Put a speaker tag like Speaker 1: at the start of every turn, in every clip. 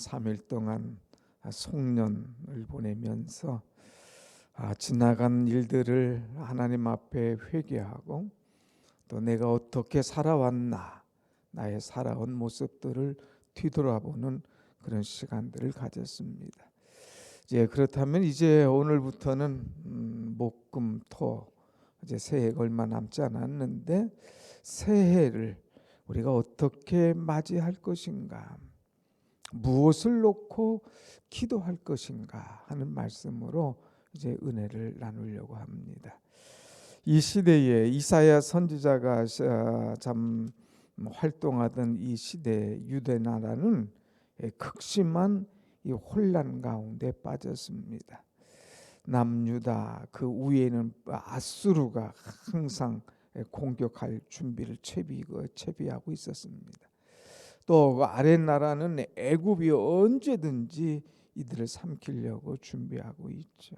Speaker 1: 3일 동안 송년을 보내면서 아, 지나간 일들을 하나님 앞에 회개하고 또 내가 어떻게 살아왔나 나의 살아온 모습들을 뒤돌아보는 그런 시간들을 가졌습니다. 이제 그렇다면 이제 오늘부터는 음, 목금토 이제 새해가 얼마 남지 않았는데 새해를 우리가 어떻게 맞이할 것인가 무엇을 놓고 기도할 것인가 하는 말씀으로 이제 은혜를 나누려고 합니다. 이 시대에 이사야 선지자가 참 활동하던 이 시대 유대 나라는 극심한 이 혼란 가운데 빠졌습니다. 남유다 그 위에는 아수르가 항상 공격할 준비를 채비 채비하고 있었습니다. 또 아래 나라는 애굽이 언제든지 이들을 삼키려고 준비하고 있죠.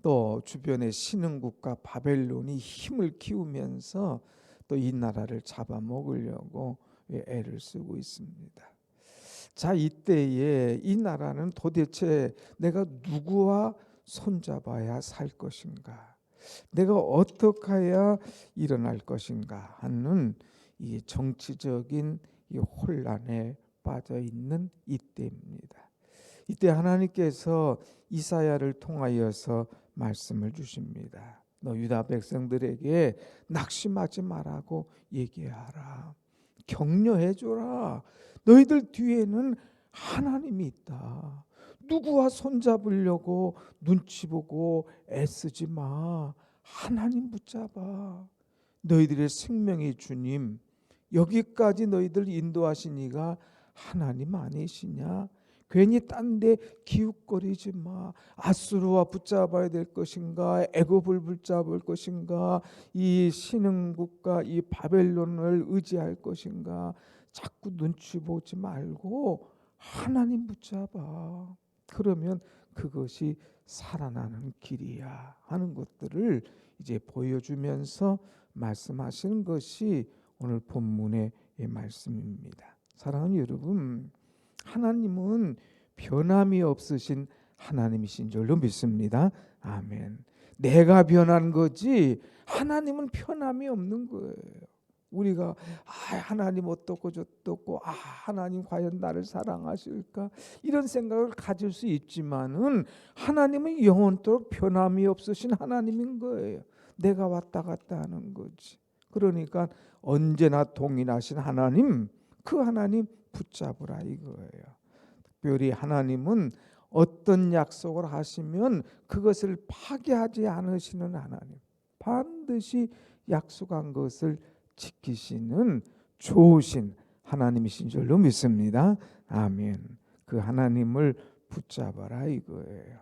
Speaker 1: 또 주변의 신흥국가 바벨론이 힘을 키우면서 또 이 나라를 잡아먹으려고 애를 쓰고 있습니다. 자 이때에 이 나라는 도대체 내가 누구와 손잡아야 살 것인가? 내가 어떻게 해야 일어날 것인가 하는 이 정치적인 이 혼란에 빠져 있는 이때입니다. 이때 하나님께서 이사야를 통하여서 말씀을 주십니다. 너 유다 백성들에게 낙심하지 말라고 얘기하라. 격려해 줘라. 너희들 뒤에는 하나님이 있다. 누구와 손잡으려고 눈치 보고 애쓰지 마. 하나님 붙잡아. 너희들의 생명의 주님 여기까지 너희들 인도하시니가 하나님 아니시냐? 괜히 딴 데 기웃거리지 마. 아수르와 붙잡아야 될 것인가? 애굽을 붙잡을 것인가? 이 신흥국가 이 바벨론을 의지할 것인가? 자꾸 눈치 보지 말고 하나님 붙잡아. 그러면 그것이 살아나는 길이야 하는 것들을 이제 보여주면서 말씀하시는 것이 오늘 본문의 말씀입니다. 사랑하는 여러분, 하나님은 변함이 없으신 하나님이신 줄로 믿습니다. 아멘. 내가 변한 거지 하나님은 변함이 없는 거예요. 우리가 아 하나님 어떻고 저떻고 아 하나님 과연 나를 사랑하실까 이런 생각을 가질 수 있지만은 하나님은 영원토록 변함이 없으신 하나님인 거예요. 내가 왔다 갔다 하는 거지. 그러니까 언제나 동일하신 하나님 그 하나님 붙잡으라 이거예요. 특별히 하나님은 어떤 약속을 하시면 그것을 파괴하지 않으시는 하나님. 반드시 약속한 것을 지키시는 좋으신 하나님이신 줄로 믿습니다. 아멘. 그 하나님을 붙잡아라 이거예요.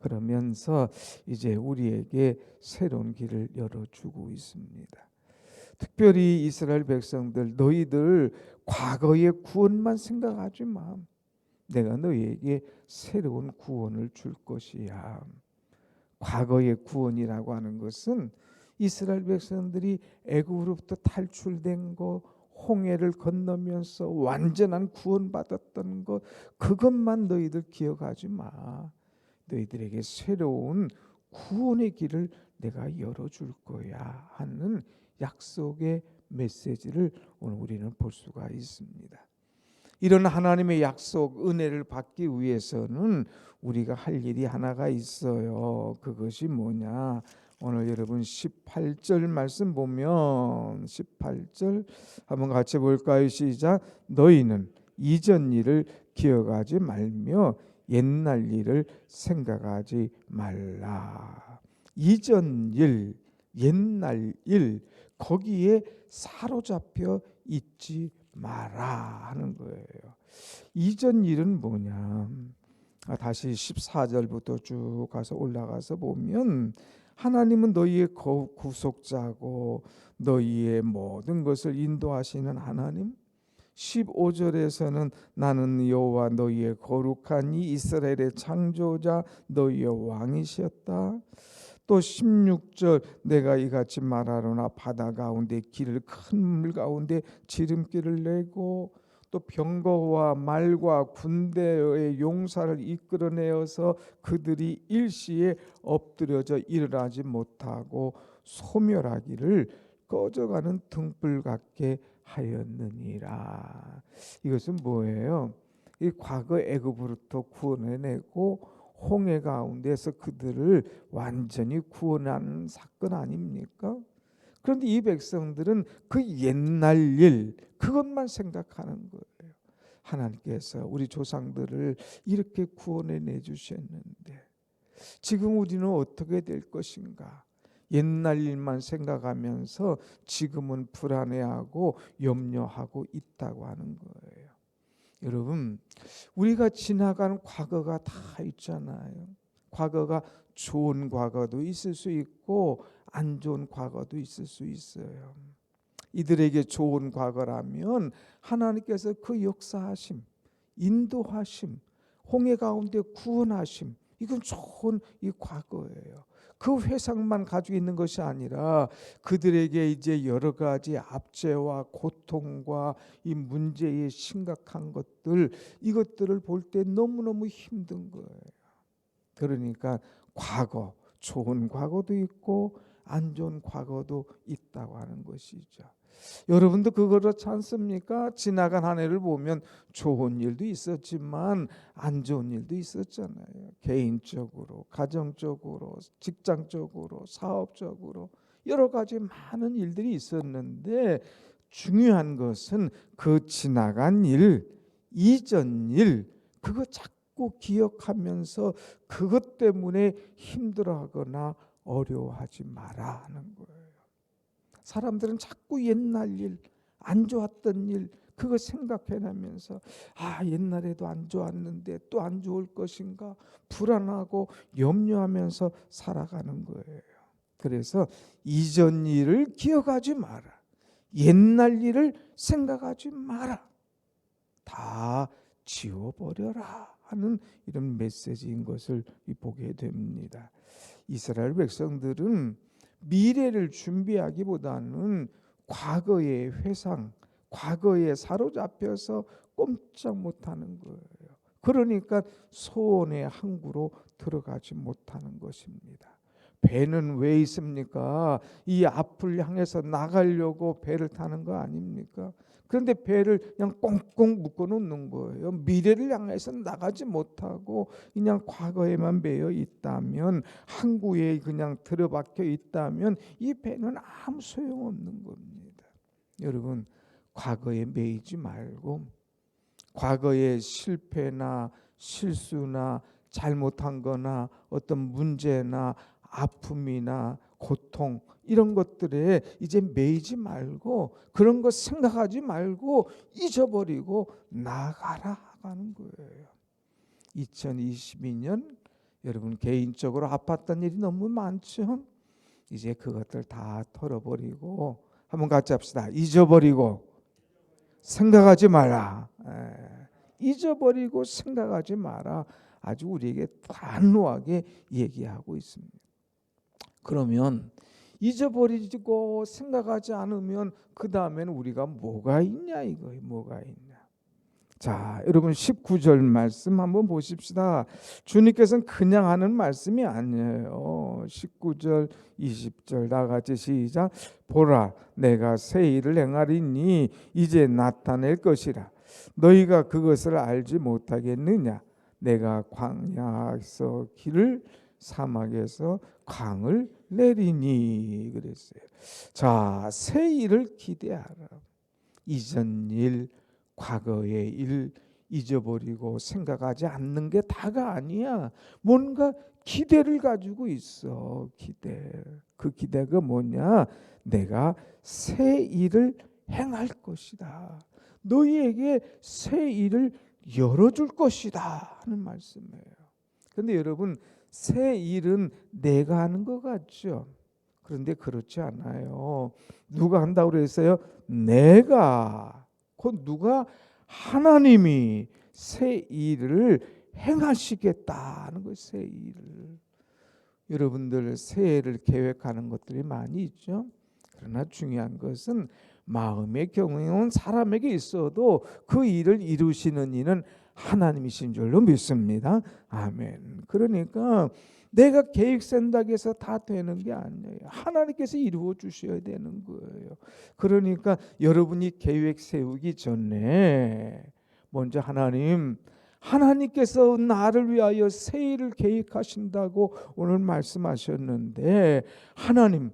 Speaker 1: 그러면서 이제 우리에게 새로운 길을 열어주고 있습니다. 특별히 이스라엘 백성들 너희들 과거의 구원만 생각하지 마. 내가 너희에게 새로운 구원을 줄 것이야. 과거의 구원이라고 하는 것은 이스라엘 백성들이 애굽으로부터 탈출된 거 홍해를 건너면서 완전한 구원받았던 것 그것만 너희들 기억하지 마. 너희들에게 새로운 구원의 길을 내가 열어줄 거야 하는 약속의 메시지를 오늘 우리는 볼 수가 있습니다. 이런 하나님의 약속 은혜를 받기 위해서는 우리가 할 일이 하나가 있어요. 그것이 뭐냐? 오늘 여러분 18절 말씀 보면 18절 한번 같이 볼까요? 시작. 너희는 이전 일을 기억하지 말며 옛날 일을 생각하지 말라. 이전 일, 옛날 일 거기에 사로잡혀 있지 마라 하는 거예요. 이전 일은 뭐냐? 아, 다시 14절부터 쭉 가서 올라가서 보면 하나님은 너희의 구속자고 너희의 모든 것을 인도하시는 하나님. 15절에서는 나는 여호와 너희의 거룩한 이 이스라엘의 창조자 너희의 왕이셨다. 또 16절 내가 이같이 말하노나 바다 가운데 길을 큰 물 가운데 지름길을 내고 또 병거와 말과 군대의 용사를 이끌어내어서 그들이 일시에 엎드려져 일어나지 못하고 소멸하기를 꺼져가는 등불 같게 하였느니라. 이것은 뭐예요? 이 과거 애굽으로부터 구원해내고 홍해 가운데서 그들을 완전히 구원하는 사건 아닙니까? 그런데 이 백성들은 그 옛날 일 그것만 생각하는 거예요. 하나님께서 우리 조상들을 이렇게 구원해 내 주셨는데 지금 우리는 어떻게 될 것인가? 옛날 일만 생각하면서 지금은 불안해하고 염려하고 있다고 하는 거예요. 여러분, 우리가 지나간 과거가 다 있잖아요. 과거가 좋은 과거도 있을 수 있고 안 좋은 과거도 있을 수 있어요. 이들에게 좋은 과거라면 하나님께서 그 역사하심, 인도하심, 홍해 가운데 구원하심 이건 좋은 이 과거예요. 그 회상만 가지고 있는 것이 아니라 그들에게 이제 여러 가지 압제와 고통과 이 문제의 심각한 것들 이것들을 볼 때 너무너무 힘든 거예요. 그러니까 과거 좋은 과거도 있고 안 좋은 과거도 있다고 하는 것이죠. 여러분도 그거렇지 않습니까? 지나간 한 해를 보면 좋은 일도 있었지만 안 좋은 일도 있었잖아요. 개인적으로, 가정적으로, 직장적으로, 사업적으로 여러 가지 많은 일들이 있었는데 중요한 것은 그 지나간 일, 이전 일 그거 자꾸 기억하면서 그것 때문에 힘들어하거나 어려워하지 마라 하는 거예요. 사람들은 자꾸 옛날 일, 안 좋았던 일 그거 생각해내면서 아 옛날에도 안 좋았는데 또 안 좋을 것인가 불안하고 염려하면서 살아가는 거예요. 그래서 이전 일을 기억하지 마라. 옛날 일을 생각하지 마라. 다 지워버려라 하는 이런 메시지인 것을 보게 됩니다. 이스라엘 백성들은 미래를 준비하기보다는 과거의 회상, 과거에 사로잡혀서 꼼짝 못하는 거예요. 그러니까 소원의 항구로 들어가지 못하는 것입니다. 배는 왜 있습니까? 이 앞을 향해서 나가려고 배를 타는 거 아닙니까? 그런데 배를 그냥 꽁꽁 묶어 놓는 거예요. 미래를 향해서 나가지 못하고 그냥 과거에만 매여 있다면 항구에 그냥 들어박혀 있다면 이 배는 아무 소용없는 겁니다. 여러분 과거에 매이지 말고 과거의 실패나 실수나 잘못한 거나 어떤 문제나 아픔이나 고통 이런 것들에 이제 매이지 말고 그런 것 생각하지 말고 잊어버리고 나가라 하는 거예요. 2022년 여러분 개인적으로 아팠던 일이 너무 많죠. 이제 그것들 다 털어버리고 한번 같이 합시다. 잊어버리고 생각하지 마라. 에, 잊어버리고 생각하지 마라. 아주 우리에게 단호하게 얘기하고 있습니다. 그러면 잊어버리고 생각하지 않으면 그 다음에는 우리가 뭐가 있냐 이거예요. 뭐가 있냐. 자, 여러분 19절 말씀 한번 보십시다. 주님께서는 그냥 하는 말씀이 아니에요. 19절, 20절 다 같이 시작. 보라, 내가 새 일을 행하리니 이제 나타낼 것이라. 너희가 그것을 알지 못하겠느냐? 내가 광야에서 길을 사막에서 강을 내리니 그랬어요. 자, 새 일을 기대하라. 이전 일, 과거의 일 잊어버리고 생각하지 않는 게 다가 아니야. 뭔가 기대를 가지고 있어. 기대. 그 기대가 뭐냐? 내가 새 일을 행할 것이다. 너희에게 새 일을 열어줄 것이다 하는 말씀이에요. 근데 여러분 새 일은 내가 하는 것 같죠. 그런데 그렇지 않아요. 누가 한다고 그랬어요? 내가 곧 누가 하나님이 새 일을 행하시겠다는 거예요. 새 일을 여러분들 새해를 계획하는 것들이 많이 있죠. 그러나 중요한 것은 마음의 경우는 사람에게 있어도 그 일을 이루시는 이는 하나님이신 줄로 믿습니다. 아멘. 그러니까 내가 계획 생각해서 다 되는 게 아니에요. 하나님께서 이루어 주셔야 되는 거예요. 그러니까 여러분이 계획 세우기 전에 먼저 하나님 하나님께서 나를 위하여 새 일을 계획하신다고 오늘 말씀하셨는데 하나님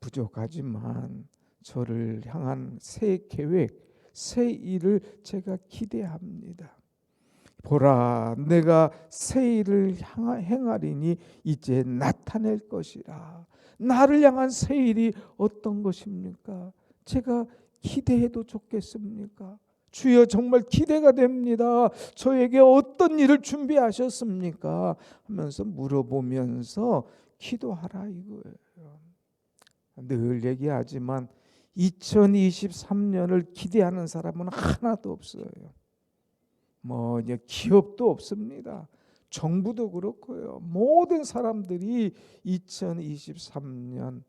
Speaker 1: 부족하지만 저를 향한 새 계획, 새 일을 제가 기대합니다. 보라, 내가 새 일을 행하리니 이제 나타낼 것이라. 나를 향한 새 일이 어떤 것입니까? 제가 기대해도 좋겠습니까? 주여 정말 기대가 됩니다. 저에게 어떤 일을 준비하셨습니까? 하면서 물어보면서 기도하라 이거예요. 늘 얘기하지만 2023년을 기대하는 사람은 하나도 없어요. 뭐 이제 기업도 없습니다. 정부도 그렇고요. 모든 사람들이 2023년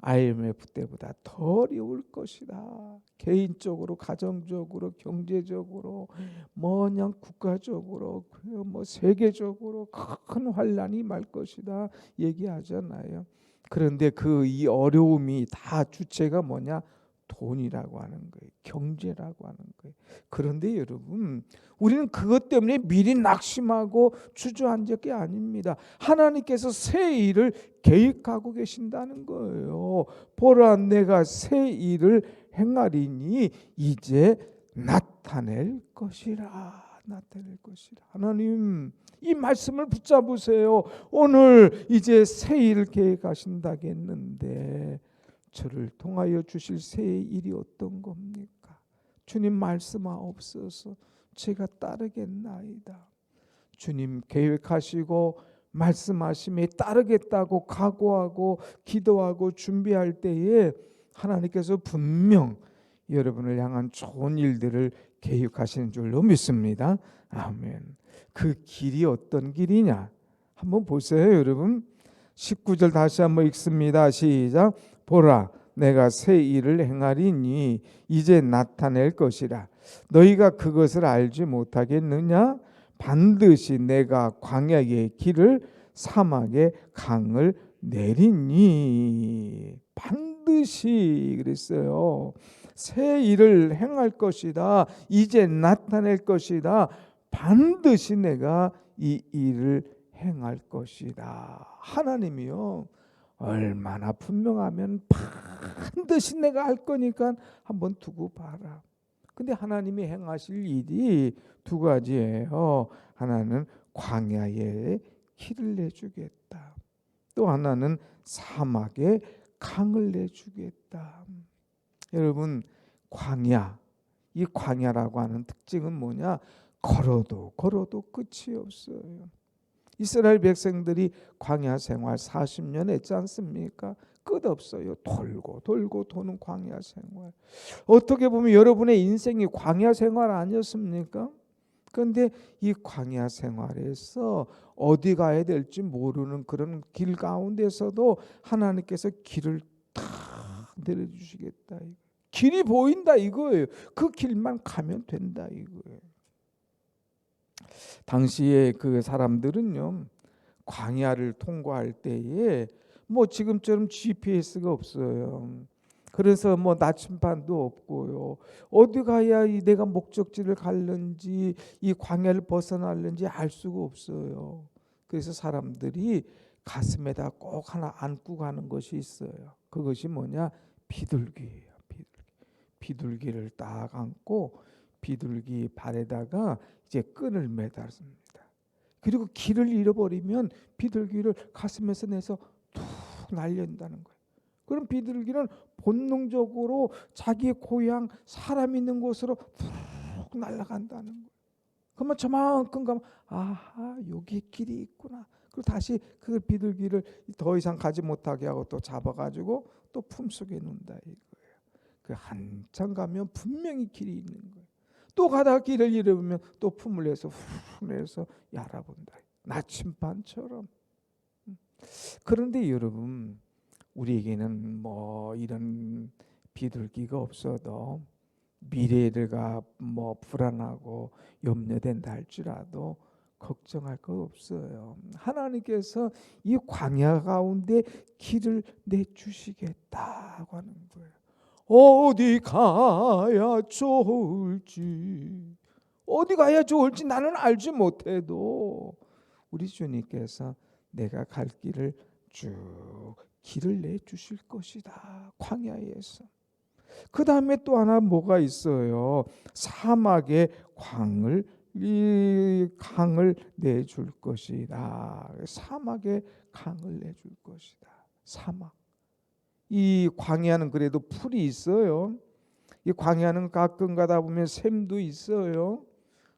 Speaker 1: IMF 때보다 더 어려울 것이다. 개인적으로, 가정적으로, 경제적으로, 뭐냐 국가적으로, 뭐 세계적으로 큰 환란이 말 것이다 얘기하잖아요. 그런데 그 이 어려움이 다 주체가 뭐냐? 돈이라고 하는 거예요. 경제라고 하는 거예요. 그런데 여러분, 우리는 그것 때문에 미리 낙심하고 주저앉을 게 아닙니다. 하나님께서 새 일을 계획하고 계신다는 거예요. 보라, 내가 새 일을 행하리니 이제 나타낼 것이라. 나타낼 것이라. 하나님, 이 말씀을 붙잡으세요. 오늘 이제 새 일을 계획하신다겠는데 저를 통하여 주실 새 일이 어떤 겁니까? 주님 말씀하옵소서. 제가 따르겠나이다. 주님 계획하시고 말씀하심에 따르겠다고 각오하고 기도하고 준비할 때에 하나님께서 분명 여러분을 향한 좋은 일들을 계획하시는 줄로 믿습니다. 아멘. 그 길이 어떤 길이냐? 한번 보세요, 여러분. 19절 다시 한번 읽습니다. 시작. 보라 내가 새 일을 행하리니 이제 나타낼 것이라 너희가 그것을 알지 못하겠느냐 반드시 내가 광야의 길을 사막의 강을 내리니 반드시 그랬어요. 새 일을 행할 것이다. 이제 나타낼 것이다. 반드시 내가 이 일을 행할 것이다. 하나님이요. 얼마나 분명하면 반드시 내가 할 거니까 한번 두고 봐라. 근데 하나님이 행하실 일이 두 가지예요. 하나는 광야에 길을 내주겠다. 또 하나는 사막에 강을 내주겠다. 여러분 광야 이 광야라고 하는 특징은 뭐냐? 걸어도 걸어도 끝이 없어요. 이스라엘 백성들이 광야 생활 40년 했지 않습니까? 끝없어요. 돌고 돌고 도는 광야 생활. 어떻게 보면 여러분의 인생이 광야 생활 아니었습니까? 그런데 이 광야 생활에서 어디 가야 될지 모르는 그런 길 가운데서도 하나님께서 길을 탁 내려주시겠다. 길이 보인다 이거예요. 그 길만 가면 된다 이거예요. 당시에 그 사람들은요 광야를 통과할 때에 뭐 지금처럼 GPS가 없어요. 그래서 뭐 나침반도 없고요. 어디 가야 이 내가 목적지를 갈는지 이 광야를 벗어날는지 알 수가 없어요. 그래서 사람들이 가슴에다 꼭 하나 안고 가는 것이 있어요. 그것이 뭐냐? 비둘기예요. 비둘기. 비둘기를 딱 안고 비둘기 발에다가 이제 끈을 매달습니다. 그리고 길을 잃어버리면 비둘기를 가슴에서 내서 툭 날린다는 거예요. 그럼 비둘기는 본능적으로 자기의 고향 사람 있는 곳으로 툭 날아간다는 거예요. 그러면 저만큼 가면 아하 여기 길이 있구나. 그리고 다시 그 비둘기를 더 이상 가지 못하게 하고 또 잡아가지고 또 품속에 놓는다 이거예요. 그 한참 가면 분명히 길이 있는 거예요. 또 가다가 길을 잃으면 또 품을 내서 후 내서 알아본다. 나침반처럼. 그런데 여러분 우리에게는 뭐 이런 비둘기가 없어도 미래가 뭐 불안하고 염려된다 할지라도 걱정할 거 없어요. 하나님께서 이 광야 가운데 길을 내 주시겠다고 하는 거예요. 어디 가야 좋을지 어디 가야 좋을지 나는 알지 못해도 우리 주님께서 내가 갈 길을 쭉 길을 내 주실 것이다. 광야에서. 그 다음에 또 하나 뭐가 있어요? 사막의 광을 이 강을 내줄 것이다. 사막의 강을 내줄 것이다. 사막. 이 광야는 그래도 풀이 있어요. 이 광야는 가끔 가다 보면 샘도 있어요.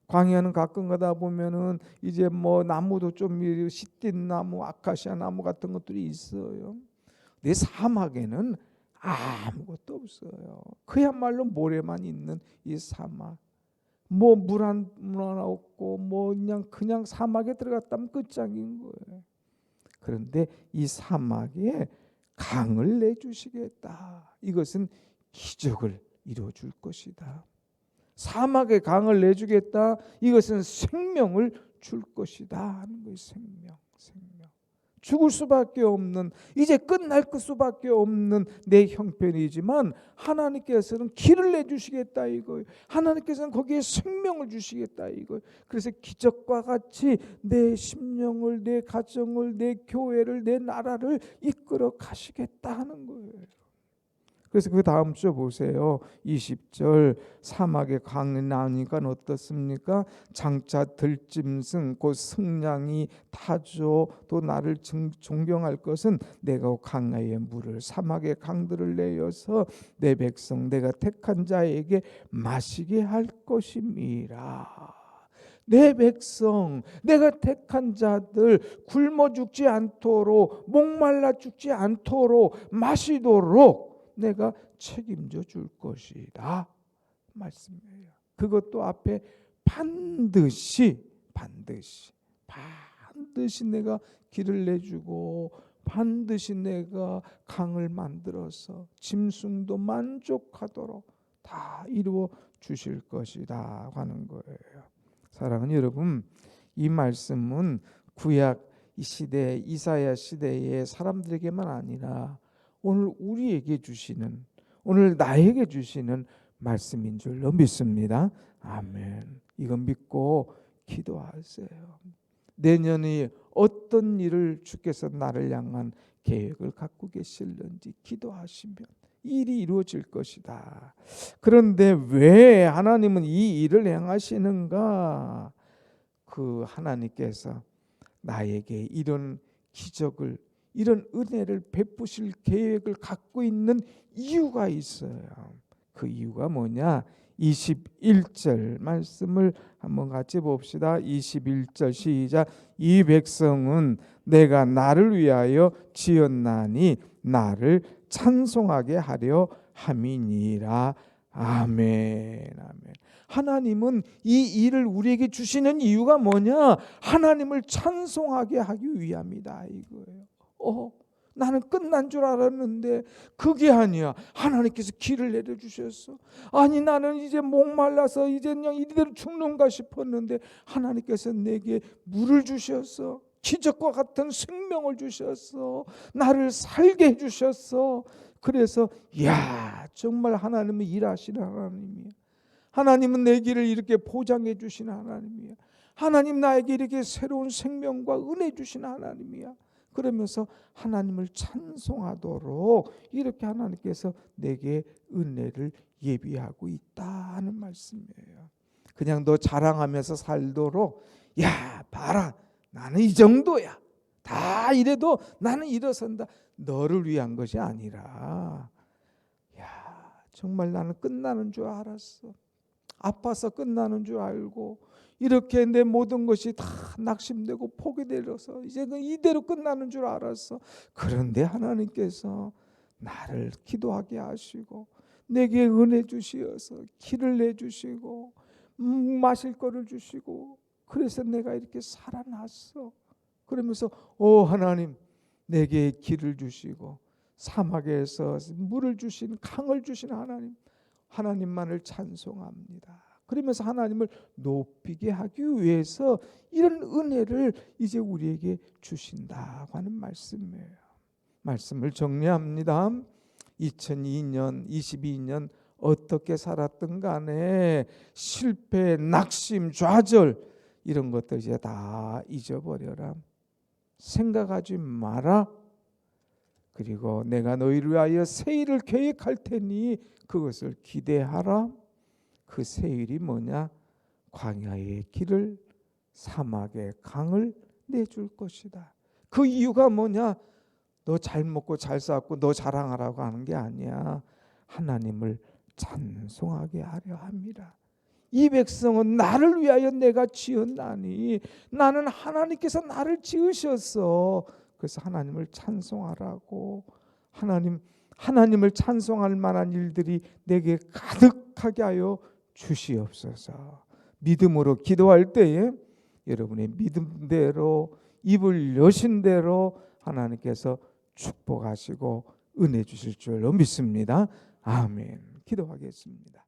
Speaker 1: 광야는 가끔 가다 보면은 이제 뭐 나무도 좀 시띤 나무, 아카시아 나무 같은 것들이 있어요. 내 사막에는 아무것도 없어요. 그야말로 모래만 있는 이 사막. 뭐 물 한 물 하나 없고 뭐 그냥 그냥 사막에 들어갔다면 끝장인 거예요. 그런데 이 사막에 강을 내주시겠다. 이것은 기적을 이루어 줄 것이다. 사막에 강을 내주겠다. 이것은 생명을 줄 것이다 하는 거예요. 생명, 생명. 죽을 수밖에 없는 이제 끝날 그 수밖에 없는 내 형편이지만 하나님께서는 길을 내 주시겠다 이거예요. 하나님께서는 거기에 생명을 주시겠다 이거예요. 그래서 기적과 같이 내 심령을, 내 가정을, 내 교회를, 내 나라를 이끌어 가시겠다 하는 거예요. 그래서 그 다음 주 보세요. 20절 사막에 강이 나오니까 어떻습니까? 장차 들짐승 곧 승냥이 타조 또 나를 존경할 것은 내가 강야의 물을 사막의 강들을 내어서 내 백성 내가 택한 자에게 마시게 할 것임이라. 내 백성, 내가 택한 자들 굶어 죽지 않도록 목말라 죽지 않도록 마시도록 내가 책임져 줄 것이다. 말씀이에요. 그것도 앞에 반드시 반드시 반드시 내가 길을 내주고 반드시 내가 강을 만들어서 짐승도 만족하도록 다 이루어 주실 것이다 하는 거예요. 사랑하는 여러분, 이 말씀은 구약 이 시대 이사야 시대의 사람들에게만 아니라 오늘 우리에게 주시는 오늘 나에게 주시는 말씀인 줄로 믿습니다. 아멘. 이건 믿고 기도하세요. 내년에 어떤 일을 주께서 나를 향한 계획을 갖고 계실는지 기도하시면 일이 이루어질 것이다. 그런데 왜 하나님은 이 일을 행하시는가? 그 하나님께서 나에게 이런 기적을 이런 은혜를 베푸실 계획을 갖고 있는 이유가 있어요. 그 이유가 뭐냐? 21절 말씀을 한번 같이 봅시다. 21절 시작. 이 백성은 내가 나를 위하여 지었나니 나를 찬송하게 하려 함이니라. 아멘. 아멘. 하나님은 이 일을 우리에게 주시는 이유가 뭐냐? 하나님을 찬송하게 하기 위함이다 이거예요. 어, 나는 끝난 줄 알았는데 그게 아니야. 하나님께서 길을 내려 주셨어. 아니 나는 이제 목말라서 이제 그냥 이대로 죽는가 싶었는데 하나님께서 내게 물을 주셨어. 기적과 같은 생명을 주셨어. 나를 살게 해 주셨어. 그래서 야, 정말 하나님은 일하시는 하나님이야. 하나님은 내 길을 이렇게 보장해 주시는 하나님이야. 하나님 나에게 이렇게 새로운 생명과 은혜 주시는 하나님이야. 그러면서 하나님을 찬송하도록 이렇게 하나님께서 내게 은혜를 예비하고 있다는 말씀이에요. 그냥 너 자랑하면서 살도록 야 봐라 나는 이 정도야. 다 이래도 나는 일어선다. 너를 위한 것이 아니라. 야 정말 나는 끝나는 줄 알았어. 아파서 끝나는 줄 알고 이렇게 내 모든 것이 다 낙심되고 포기되어서 이제 그 이대로 끝나는 줄 알았어. 그런데 하나님께서 나를 기도하게 하시고 내게 은혜 주시어서 길을 내 주시고 음, 마실 거를 주시고 그래서 내가 이렇게 살아났어. 그러면서 오 하나님 내게 길을 주시고 사막에서 물을 주신 강을 주신 하나님 하나님만을 찬송합니다. 그러면서 하나님을 높이게 하기 위해서 이런 은혜를 이제 우리에게 주신다고 하는 말씀이에요. 말씀을 정리합니다. 2002년, 22년 어떻게 살았든 간에 실패, 낙심, 좌절 이런 것들 이제 다 잊어버려라. 생각하지 마라. 그리고 내가 너희를 위하여 새 일을 계획할 테니 그것을 기대하라. 그새 일이 뭐냐? 광야의 길을 사막의 강을 내줄 것이다. 그 이유가 뭐냐? 너 잘 먹고 잘 살고 너 자랑하라고 하는 게 아니야. 하나님을 찬송하게 하려 합니다. 이 백성은 나를 위하여 내가 지었나니 나는 하나님께서 나를 지으셨어. 그래서 하나님을 찬송하라고 하나님 하나님을 찬송할 만한 일들이 내게 가득하게 하여 주시옵소서. 믿음으로 기도할 때에 여러분의 믿음대로 입을 여신 대로 하나님께서 축복하시고 은혜 주실 줄로 믿습니다. 아멘. 기도하겠습니다.